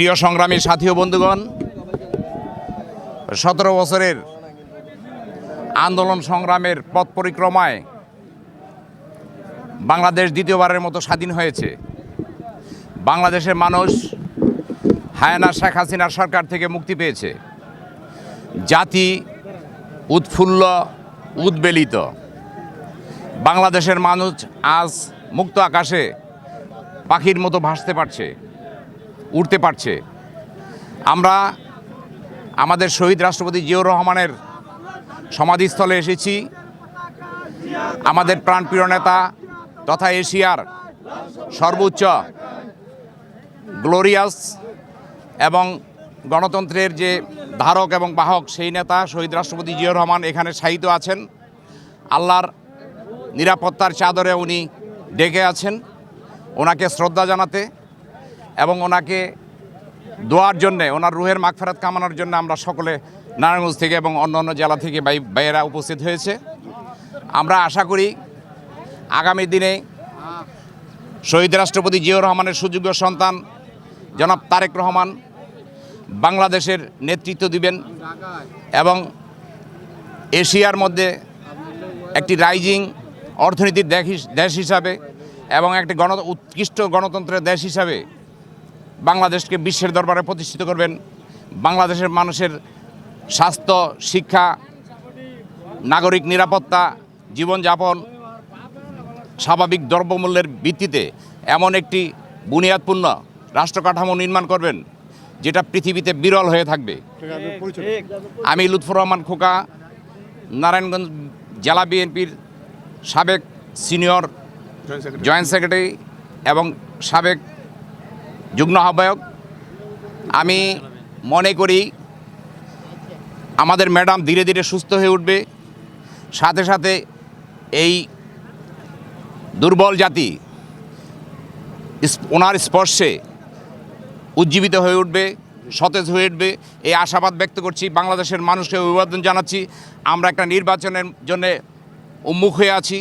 প্রিয় সংগ্রামী সাথী ও বন্ধুগণ, সতেরো বছরের আন্দোলন সংগ্রামের পথ পরিক্রমায় বাংলাদেশ দ্বিতীয়বারের মতো স্বাধীন হয়েছে। বাংলাদেশের মানুষ হায়ানা শেখ হাসিনার সরকার থেকে মুক্তি পেয়েছে। জাতি উৎফুল্ল, উদ্বেলিত। বাংলাদেশের মানুষ আজ মুক্ত আকাশে পাখির মতো ভাসতে পারছে। উঠতে পারছে। আমরা আমাদের শহীদ রাষ্ট্রপতি জিয়াউর রহমানের সমাধিস্থলে এসেছি। আমাদের প্রাণপ্রিয় নেতা তথা এশিয়ার সর্বোচ্চ গ্লোরিয়াস এবং গণতন্ত্রের যে ধারক এবং বাহক সেই নেতা শহীদ রাষ্ট্রপতি জিয়াউর রহমান এখানে শায়িত আছেন। আল্লাহর নিরাপত্তার চাদরে উনি ডেকে আছেন। ওনাকে শ্রদ্ধা জানাতে এবং ওনাকে দোয়ার জন্যে, ওনার রুহের মাগফেরাত কামানোর জন্য আমরা সকলে নারায়ণগঞ্জ থেকে এবং অন্য অন্য জেলা থেকে ভাইয়েরা উপস্থিত হয়েছে। আমরা আশা করি আগামী দিনে শহীদ রাষ্ট্রপতি জিয়াউর রহমানের সুযোগ্য সন্তান জনাব তারেক রহমান বাংলাদেশের নেতৃত্ব দিবেন এবং এশিয়ার মধ্যে একটি রাইজিং অর্থনীতির দেশ হিসাবে এবং একটি গণ উৎকৃষ্ট গণতন্ত্রের দেশ হিসাবে বাংলাদেশকে বিশ্বের দরবারে প্রতিষ্ঠিত করবেন। বাংলাদেশের মানুষের স্বাস্থ্য, শিক্ষা, নাগরিক নিরাপত্তা, জীবনযাপন স্বাভাবিক দ্রব্যমূল্যের ভিত্তিতে এমন একটি বুনিয়াদপূর্ণ রাষ্ট্র কাঠামো নির্মাণ করবেন, যেটা পৃথিবীতে বিরল হয়ে থাকবে। আমি লুৎফর রহমান খোকা, নারায়ণগঞ্জ জেলা বিএনপির সাবেক সিনিয়র জয়েন্ট সেক্রেটারি এবং সাবেক যুগ্ম আহ্বায়ক, আমি মনে করি আমাদের ম্যাডাম ধীরে ধীরে সুস্থ হয়ে উঠবে। সাথে সাথে এই দুর্বল জাতি ওনার স্পর্শে উজ্জীবিত হয়ে উঠবে, সতেজ হয়ে উঠবে। এই আশাবাদ ব্যক্ত করছি, বাংলাদেশের মানুষকে অভিবাদন জানাচ্ছি। আমরা একটা নির্বাচনের জন্য উন্মুখ হয়ে আছি।